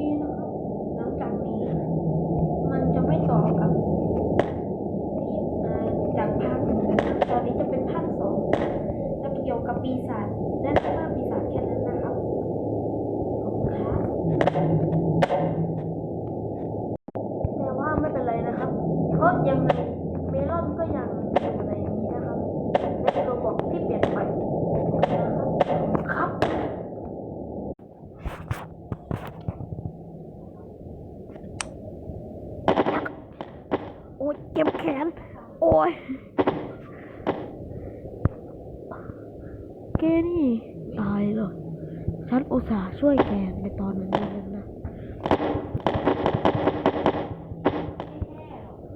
นี้นะครับหลังจากนี้ มันจะไม่ต่อกับที่จากภาคหนึ่งตอนนี้จะเป็นภาคสองจะเกี่ยวกับปีศาจแน่นอนว่าปีศาจแค่นั้นนะครับขอบคุณครับแต่ว่าไม่เป็นไรนะครับเพราะยังไง โอ้ยเจ็บแขน โอ้ยแกนี่ตายเลยฉันอุตส่าห์ช่วยแกในตอนนั้นนั้นนะ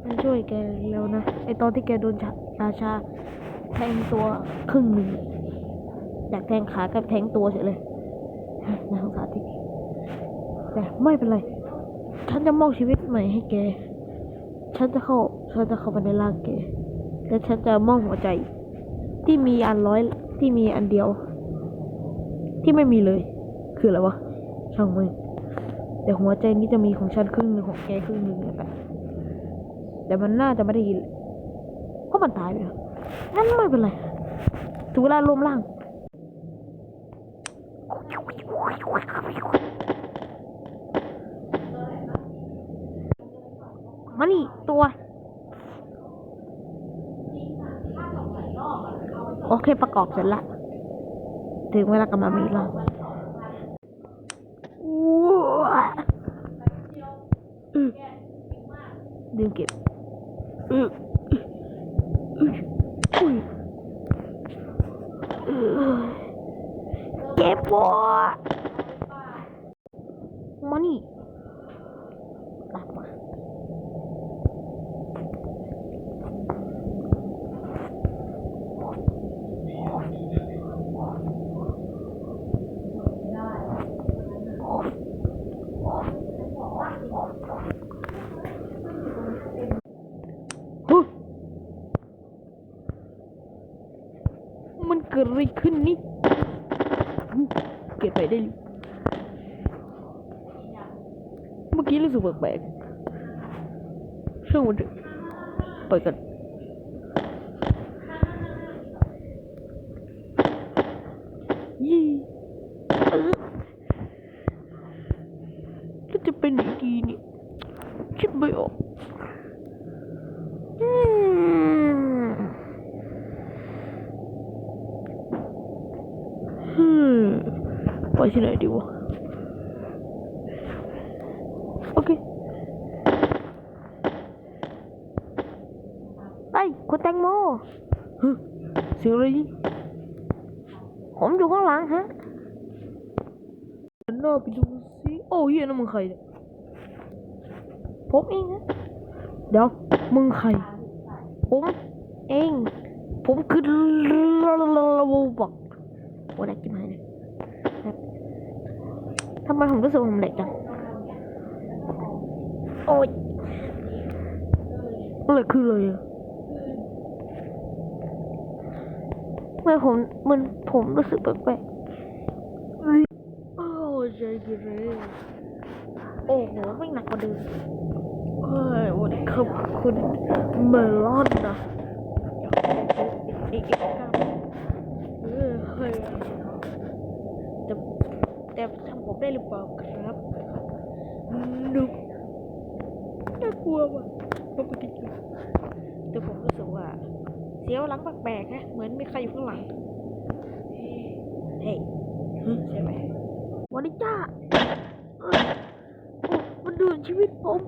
ฉันช่วยแกแล้วนะ ไอตอนที่แกโดนชาชาแทงตัวครึ่งหนึ่งอยากแทงขากับแทงตัวเฉยเลยนะสารที่แต่ไม่เป็นไร ฉันจะมอบชีวิตใหม่ให้แก ฉันจะเข้า ฉันจะเข้าไปในร่างแกและฉันจะมองหัวใจ ที่มีอันร้อยที่มีอันเดียว ที่ไม่มีเลย คืออะไรวะช่างมึงแต่หัวใจนี้จะมีของฉันครึ่งหนึ่งของแกครึ่งหนึ่งแต่แต่มันน่าจะไม่ได้ยินเพราะมันตายไปแล้นั่นไม่เป็นไรถึงเวลารวมล่าง มานี่ตัว โอเคประกอบเสร็จละถึงเวลากำลังมีรอบดึงเก็บเก็บปวดมานี่ กิดอะไรขึ้นนี่เกิดไปได้ เมื่อกี้รู้สึกแปลกๆช่างวันเถอะปล่กันยี่แล้วจะไปไหนดีเนี่ยคิดไม่ออก ไปที่ไหนดีวะ โอเคไอ้คุณแตงโมเสียงอะไรผมอยู่ข้างหลังฮะหน้าไปดูสิโอ้ยนั่นมึงใครผมเองฮะเดี๋ยวมึงใคร ผมเอง ผมคือลาลาลาระบักวันนี้กินมัน ทำไมผมรู้สึกผมเล็กจังโอ้ยอะไรคือเลยเมื่อผมมันผมรู้สึกแปลกๆโอ้ยใจกินเลยโอ้โหไม่หนักกว่าเดิมเฮ้ยวันนี้ขอบคุณเมลอนนะอีกอีกเก้าเฮ้ยจะ แต่ทำผมได้หรือเปล่าครับนุ๊กน่ากลัวว่ะปกติแต่ผมรู้สึกว่า เสียวหลังแปลกๆนะ เหมือนมีใครอยู่ข้างหลัง เฮ้ยใช่ไหมวันนี้จ้ามันดูชีวิตผม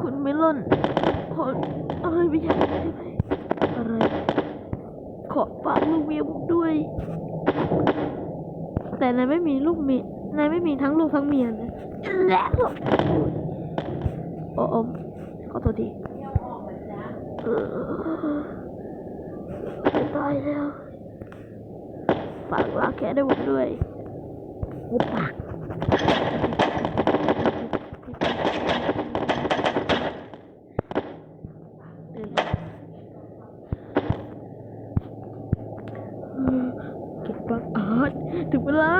คุณไม่ล่นขออะไรไม่ใช่ได้ไหมอะไร ขอฝากลูกเมียผมด้วย แต่นายไม่มีลูกเมียนายไม่มีทั้งลูกทั้งเมียนะโอ้โอขอโทษทีตายแล้วฝากลากแค่ได้หมดด้วยปาก ถึงเวลา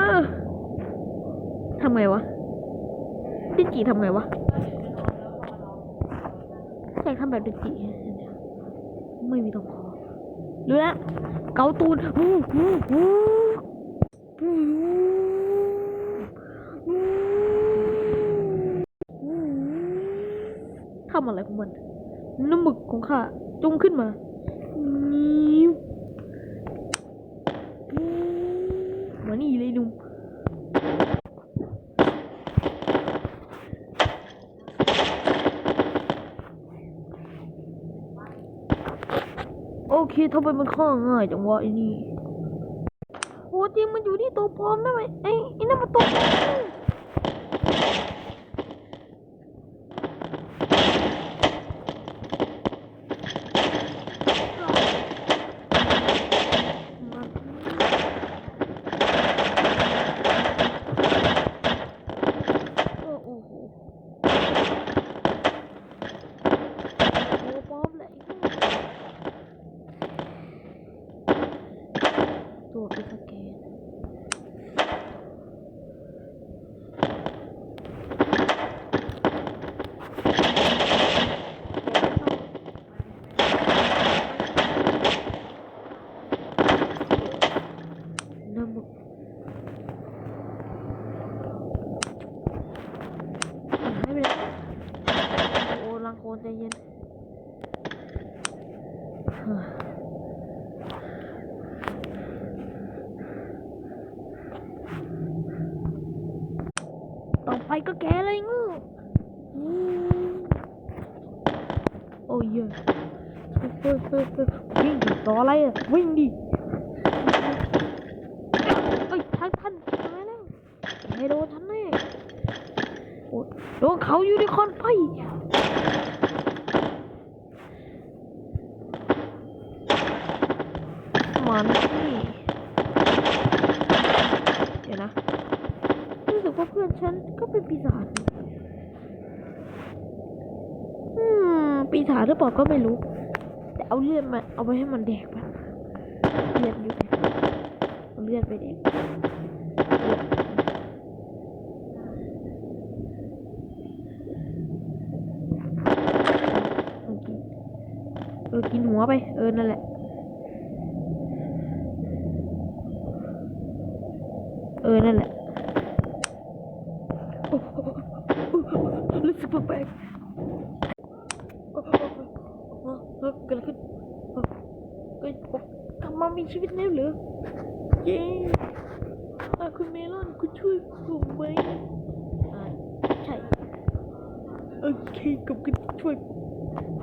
ทำไงวะดิจีทำไงวะอยาทำแบบดิจีไม่มีตรงคอรู้แล้วเกาตูนทำอะไรของมันน้ำหมึกของข้าจุงขึ้นมา เคทำไมมันข้อง่ายจังวะไอ้นี่โอ้จริงมันอยู่ที่ตัวปลอมนะไอ้ไอ้ไอ้นั่นมันตัวปลอมโอ้โหตัวปลอมเลยตัวพิสเกต น้ำมึกหายไปแล้วโอ้ลังโคนใจเย็นเฮ้ย ต่อไปก็แกเลยงูโอ้ยวิ่งดิรออะไรอะ วิ่งดิเอ้ยท่านท่านทำไมแล้วไม่โดนฉันแน่โอ้ยโดนเขาอยู่ในคอนไป มันนี่เดี๋ยวนะรู้สึกว่าเพื่อนฉันก็เป็นปีศาจอืมปีศาจหรือเปล่าก็ไม่รู้ แต่เอาเลือดมาเอาไปให้มันแดกไปเลือดอยู่ไหนเอาเลือดไปแดกเออกินหัวไป เออ นั่นแหละ เออ นั่นแหละโอ้โหรู้สึกแปลกๆโอ้โหเออเออเกิดอะไรขึ้นเออเอ้ยกลับมามีชีวิตแล้วเหรอ เย้อ่คุณเมลอน คุณช่วยผมไหมใช่ โอเคกับคุณช่วย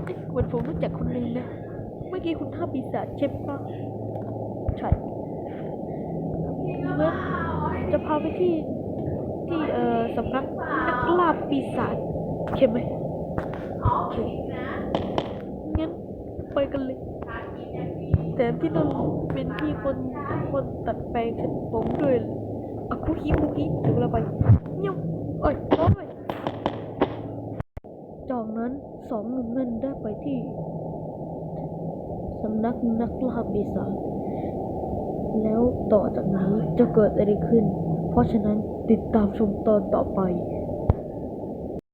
เอ๊ะเหมือนผมรู้จักคนหนึ่งนะ เมื่อกี้คุณท่าปีศาจใช่ปะใช่เมื่อ จะพาไปที่ที่เอ่อสำนักนักล่าปีศาจใช่ไหมโอเคงั้นไปกันเลย แต่ที่นั่นเป็นที่คนคนตัดแปลงเส้นผมด้วยอะคุกี้คุกี้ถึงเราไปเงี้ยวเอ้ยโอ้ยจากนั้นสองหนุ่มนั้นได้ไปที่สำนักนักล่าปีศาจแล้วต่อจากนี้จะเกิดอะไรขึ้น เพราะฉะนั้นติดตามชมตอนต่อไป